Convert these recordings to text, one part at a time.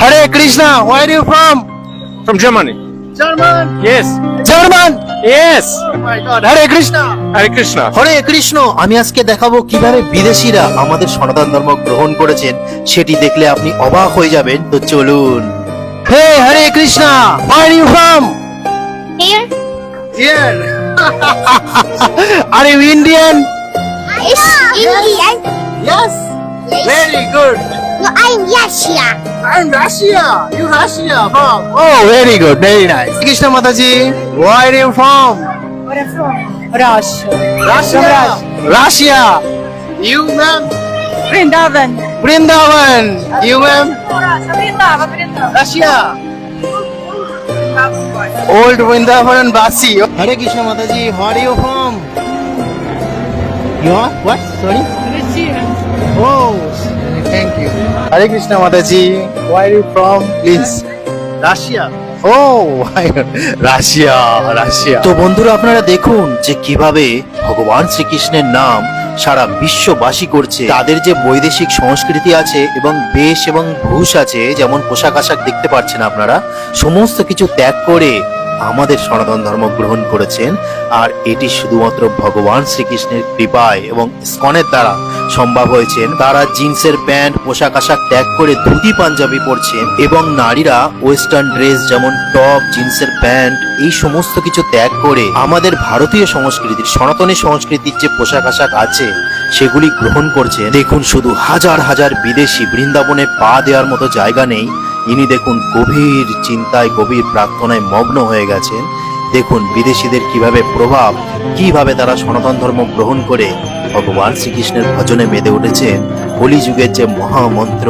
Hare Krishna, where are you from? From Germany. German. Yes. German. Yes. Oh my God. Hare Krishna. Hare Krishna. হরে কৃষ্ণ আমি আজকে দেখাবো কীভাবে বিদেশিরা আমাদের সনাতন ধর্ম গ্রহণ করেছেন সেটি দেখলে আপনি অবাক হয়ে যাবেন তো চলুন হে Hare Krishna where are you from Here? here are you Indian It's Indian. yes Yes. very good No, I'm Russia. I'm Russia you Russia from oh very good very nice Krishna Mataji, where are you from Where I'm from? Russia. Russia Russia you ma'am Vrindavan. Vrindavan you ma'am Russia, Vrindavan. Russia Old Vrindavan and Basi. Hare Krishna Mataji, where are you from? You are what? Sorry? Oh, you. Hare Krishna Mataji, where are you from? Please. Russia. Oh, Russia Russia তো বন্ধুরা আপনারা দেখুন যে কীভাবে ভগবান শ্রীকৃষ্ণের নাম সারা বিশ্ববাসী করছে তাদের যে বৈদেশিক সংস্কৃতি আছে এবং বেশ এবং ভূষ আছে যেমন পোশাক আশাক দেখতে পাচ্ছেন আপনারা সমস্ত কিছু ত্যাগ করে আমাদের সনাতন ধর্ম গ্রহণ করেছেন, আর এটি শুধুমাত্র ভগবান শ্রীকৃষ্ণের কৃপায় এবং স্কনের দ্বারা সম্ভব হয়েছেন তারা জিন্সের প্যান্ট, পোশাক আশাক ত্যাগ করে ধুতি পাঞ্জাবি পরছেন এবং নারীরা ওয়েস্টার্ন ড্রেস যেমন টপ, জিন্সের প্যান্ট, এই সমস্ত কিছু ত্যাগ করে আমাদের ভারতীয় সংস্কৃতির, সনাতনী সংস্কৃতির যে পোশাক আশাক আছে, সেগুলি গ্রহণ করছে দেখুন, শুধু হাজার হাজার বিদেশি বৃন্দাবনে পা দেওয়ার মতো জায়গা নেই। ইনি দেখুন গভীর চিন্তায়, গভীর প্রার্থনায় মগ্ন হয়ে গেছেন। দেখুন বিদেশিদের কীভাবে প্রভাব, কীভাবে তারা সনাতন ধর্ম গ্রহণ করে। ভগবান শ্রীকৃষ্ণের ভজনে মেতে উঠেছেন কলি যুগের যে মহামন্ত্র,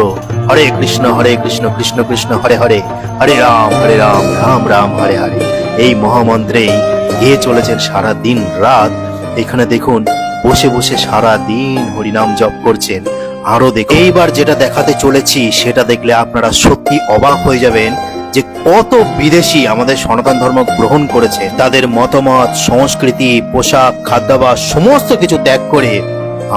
হরে কৃষ্ণ হরে কৃষ্ণ কৃষ্ণ কৃষ্ণ, হরে হরে হরে রাম হরে রাম রাম রাম, হরে হরে। এই মহামন্ত্রেই গিয়ে চলেছেন সারা দিন রাত। এখানে দেখুন, বসে বসে সারা দিন হরিনাম জপ করছেন। আরও দেখুন। এইবার যেটা দেখাতে চলেছি, সেটা দেখলে আপনারা সত্যি অবাক হয়ে যাবেন যে কত বিদেশি আমাদের সনাতন ধর্ম গ্রহণ করেছে। তাদের মতামত, সংস্কৃতি, পোশাক, খাদ্যাভাস, সমস্ত কিছু ত্যাগ করে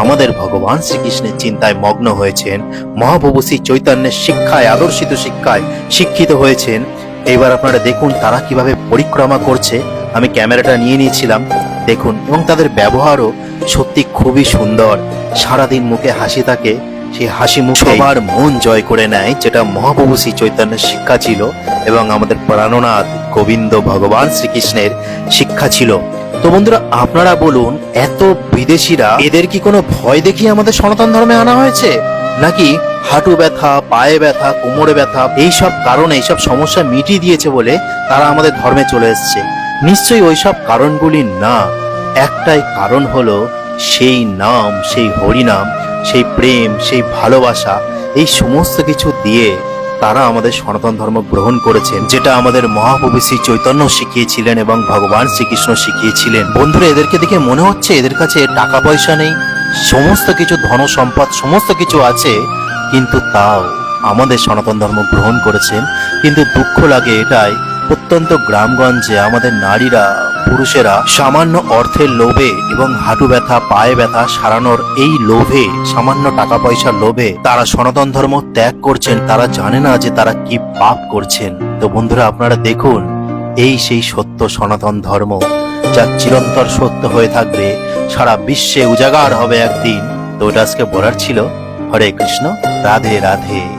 আমাদের ভগবান শ্রীকৃষ্ণের চিন্তায় মগ্ন হয়েছেন। মহাপ্রভু শ্রী চৈতন্যের শিক্ষায়, আদর্শিত শিক্ষায় শিক্ষিত হয়েছেন। এবার আপনারা দেখুন তারা কীভাবে পরিক্রমা করছে। আমি ক্যামেরাটা নিয়ে নিয়েছিলাম। দেখুন, এবং তাদের ব্যবহারও সত্যি খুবই সুন্দর। সারাদিন মুখে হাসি থাকে, সেই হাসি মুখ সবার মন জয় করে নেয়, যেটা মহাপ্রভু শ্রী চৈতন্যের শিক্ষা ছিল এবং আমাদের প্রাণনাথ গোবিন্দ ভগবান শ্রীকৃষ্ণের শিক্ষা ছিল। তো বন্ধুরা, আপনারা বলুন, এত বিদেশিরা এদের কি কোনো ভয় দেখিয়ে আমাদের সনাতন ধর্মে আনা হয়েছে? নাকি হাঁটু ব্যথা, পায়ে ব্যথা, কোমরে ব্যথা, এইসব কারণে এইসব সমস্যা মিটিয়ে দিয়েছে বলে তারা আমাদের ধর্মে চলে এসছে? নিশ্চয়ই ওইসব কারণগুলি না। একটাই কারণ হলো সেই নাম, সেই হরিনাম, সেই প্রেম, সেই ভালোবাসা, এই সমস্ত কিছু দিয়ে তারা আমাদের সনাতন ধর্ম গ্রহণ করেছেন, যেটা আমাদের মহাপ্রভু শ্রী চৈতন্য শিখিয়েছিলেন এবং ভগবান শ্রীকৃষ্ণ শিখিয়েছিলেন। বন্ধুরা, এদেরকে দেখে মনে হচ্ছে এদের কাছে টাকা পয়সা নেই, সমস্ত কিছু ধন সম্পদ, সমস্ত কিছু আছে, কিন্তু তাও আমাদের সনাতন ধর্ম গ্রহণ করেছেন। কিন্তু দুঃখ লাগে এটাই, প্রত্যন্ত গ্রামগঞ্জে আমাদের নারীরা পুরুষেরা সামান্য অর্থের লোভে এবং হাঁটু ব্যথা, পায়ে ব্যথা সারানোর এই লোভে, সামান্য টাকা পয়সার লোভে তারা সনাতন ধর্ম ত্যাগ করছেন। তারা জানে না যে তারা কি পাপ করছেন। তো বন্ধুরা, আপনারা দেখুন, এই সেই সত্য সনাতন ধর্ম, যা চিরন্তর সত্য হয়ে থাকবে। সারা বিশ্বে উজাগার হবে একদিন। তো ওটা আজকে বলার ছিল। হরে কৃষ্ণ, রাধে রাধে।